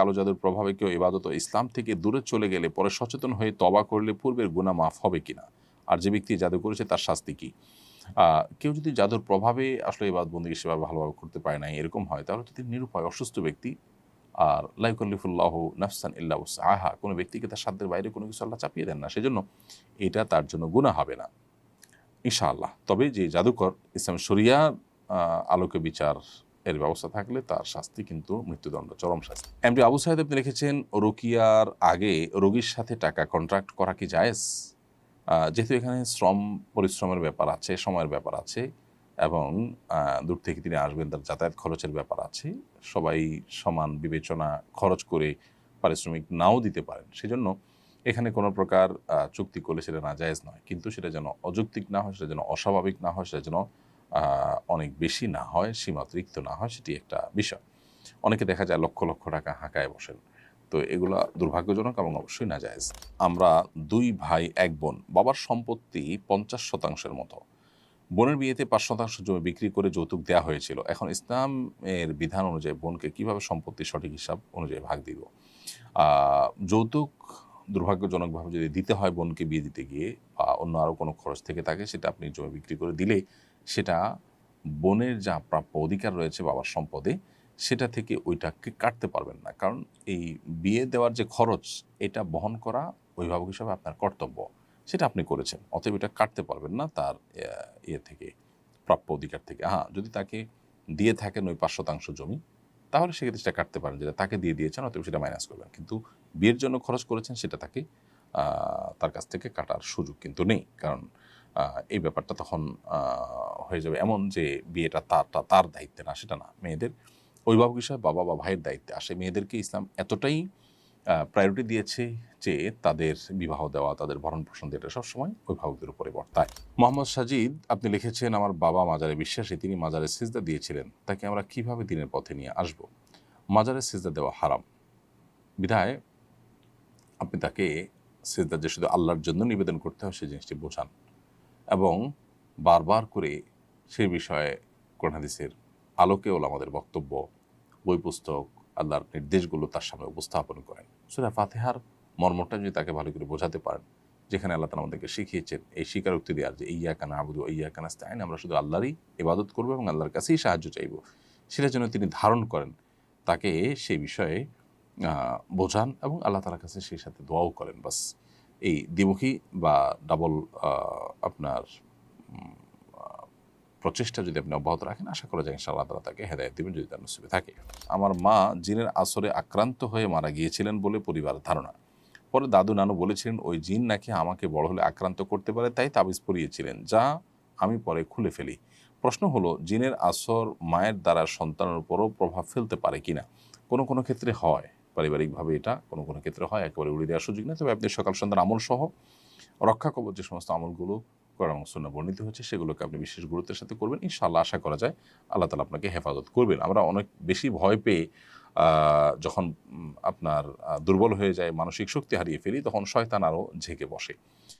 কালো জাদুর প্রভাবে কেউ ইবাদত ইসলাম থেকে দূরে চলে গেলে পরে সচেতন হয়ে তবা করলে পূর্বের গুণা মাফ হবে কিনা? আর যে ব্যক্তি জাদু করেছে তার শাস্তি কি? কেউ যদি জাদুর প্রভাবে আসলে এবার বন্দি সেভাবে ভালোভাবে করতে পারে না এরকম হয়, তাহলে তিনি নিরুপায়, অসুস্থ ব্যক্তি। আর লাইকল্লিফুল্লাহ নাফসান ইল্লা আহা কোনো ব্যক্তিকে তার সাধ্যের বাইরে কোনো কিছু আল্লাহ চাপিয়ে দেন না, সেজন্য এটা তার জন্য গুণা হবে না। ইনশাআল্লাহ, তবে যে জাদুকর ইসলাম শরিয়া আলোকে বিচার এর ব্যবস্থা থাকলে তার শাস্তি কিন্তু মৃত্যুদণ্ড, চরম শাস্তি। এমডি আবু সাহেদ আপনি লিখেছেন, রুকিয়ার আগে রোগীর সাথে টাকা কন্ট্রাক্ট করা কি জায়েজ? যেহেতু এখানে শ্রম পরিশ্রমের ব্যাপার আছে, সময়ের ব্যাপার আছে, এবং দূর থেকে তিনি আসবেন, তার যাতায়াত খরচের ব্যাপার আছে, সবাই সমান বিবেচনা খরচ করে পারিশ্রমিক নাও দিতে পারেন। সেজন্য এখানে কোনো প্রকার চুক্তি করলে সেটা নাজায়েজ নয়। কিন্তু সেটা যেন অযৌক্তিক না হয়, সেটা যেন অস্বাভাবিক না হয়, সেটা যেন অনেক বেশি না হয়, সীমাতিরিক্ত না হয়, সেটি একটা বিষয়। অনেকে দেখা যায় লক্ষ লক্ষ টাকা হাঁকায় বসেন। তো এগুলো দুর্ভাগ্যজনক এবং অবশ্যই না যায় আমরা দুই ভাই, এক বোন, বাবার সম্পত্তি পঞ্চাশ শতাংশের মতো। বোনের বিয়েতে পাঁচ শতাংশ জমি বিক্রি করে যৌতুক দেওয়া হয়েছিল। এখন ইসলামের বিধান অনুযায়ী বোনকে কীভাবে সম্পত্তির সঠিক হিসাব অনুযায়ী ভাগ দিব? যৌতুক দুর্ভাগ্যজনকভাবে যদি দিতে হয় বোনকে বিয়ে দিতে গিয়ে বা অন্য আরও কোনো খরচ থেকে থাকে, সেটা আপনি জমি বিক্রি করে দিলে সেটা বোনের যা প্রাপ্য অধিকার রয়েছে বাবার সম্পদে, সেটা থেকে ওইটাকে কাটতে পারবেন না। কারণ এই বিয়ে দেওয়ার যে খরচ, এটা বহন করা অভিভাবক হিসাবে আপনার কর্তব্য। সেটা আপনি করেছেন, অতএব এটা কাটতে পারবেন না তার ইয়ে থেকে, প্রাপ্য অধিকার থেকে। হ্যাঁ যদি তাকে দিয়ে থাকেন ওই পাঁচ শতাংশ জমি, তাহলে সেক্ষেত্রে সেটা কাটতে পারেন, যেটা তাকে দিয়ে দিয়েছেন, অতএব সেটা মাইনাস করবেন। কিন্তু বিয়ের জন্য খরচ করেছেন, সেটা তাকে তার কাছ থেকে কাটার সুযোগ কিন্তু নেই। কারণ এই ব্যাপারটা তখন হয়ে যাবে। এমন যে বিয়েটা তারটা তার দায়িত্বে না, সেটা না, মেয়েদের অভিভাবক হিসাবে বাবা বা ভাইয়ের দায়িত্বে আসে। মেয়েদেরকে ইসলাম এতটাই প্রায়োরিটি দিয়েছে যে তাদের বিবাহ দেওয়া, তাদের ভরণ পোষণ দেওয়া সবসময় অভিভাবকদের উপরে বর্তায়। মোহাম্মদ সাজিদ, আপনি লিখেছেন, আমার বাবা মাজারে বিশ্বাসী, তিনি মাজারে সিজদা দিয়েছিলেন। তাকে আমরা কীভাবে দিনের পথে নিয়ে আসব? মাজারে সিজদা দেওয়া হারাম। বিধায় আপনি তাকে সিজদা যে শুধু আল্লাহর জন্য নিবেদন করতে হয় সেই জিনিসটি বোঝান। এবং বারবার করে সে বিষয়ে কোরআন হাদিসের আলোকে ওলা আমাদের বক্তব্য বই পুস্তক আল্লাহর নির্দেশগুলো তার সামনে উপস্থাপন করেন। সুরা ফাতেহার মর্মটা যদি তাকে ভালো করে বোঝাতে পারেন, যেখানে আল্লাহ তালা আমাদেরকে শিখিয়েছেন এই স্বীকারোক্তি দেওয়ার যে ইয়া কানা আবুদু ইয়া কানা স্তাইন আমরা শুধু আল্লাহরই ইবাদত করব এবং আল্লাহর কাছেই সাহায্য চাইব। সেটা যেন তিনি ধারণ করেন, তাকে সেই বিষয়ে বোঝান এবং আল্লাহ তালার কাছে সেই সাথে দোয়াও করেন, বাস। এই দ্বিমুখী বা ডাবল আপনার প্রচেষ্টা যদি আপনি অব্যাহত রাখেন, আশা করা যায় ইনশাআল্লাহ তালা তাকে হেদায়ত দেবেন যদি তার নসিবে থাকে। আমার মা জিনের আসরে আক্রান্ত হয়ে মারা গিয়েছিলেন বলে পরিবারের ধারণা। পরে দাদু নানু বলেছিলেন, ওই জিন নাকি আমাকে বড় হলে আক্রান্ত করতে পারে, তাই তাবিজ পরিয়েছিলেন। যা আমি পরে খুলে ফেলি। প্রশ্ন হলো, জিনের আসর মায়ের দ্বারা সন্তানের উপরও প্রভাব ফেলতে পারে কিনা? কোনো কোনো ক্ষেত্রে হয়। পারিবারিকভাবে এটা কোনো কোনো ক্ষেত্রে হয়, একেবারে উড়িয়ে দেওয়ার সুযোগ নেই। তবে আপনি সকাল সন্ধ্যার আমল সহ রক্ষা কবচ যে সমস্ত আমলগুলো করার অংশনা বর্ণিত হচ্ছে, সেগুলোকে আপনি বিশেষ গুরুত্বের সাথে করবেন। ইনশাআল্লাহ আশা করা যায় আল্লাহ তালা আপনাকে হেফাজত করবেন। আমরা অনেক বেশি ভয় পেয়ে যখন আপনার দুর্বল হয়ে যায়, মানসিক শক্তি হারিয়ে ফেলি, তখন শয়তান আরও ঝেঁকে বসে।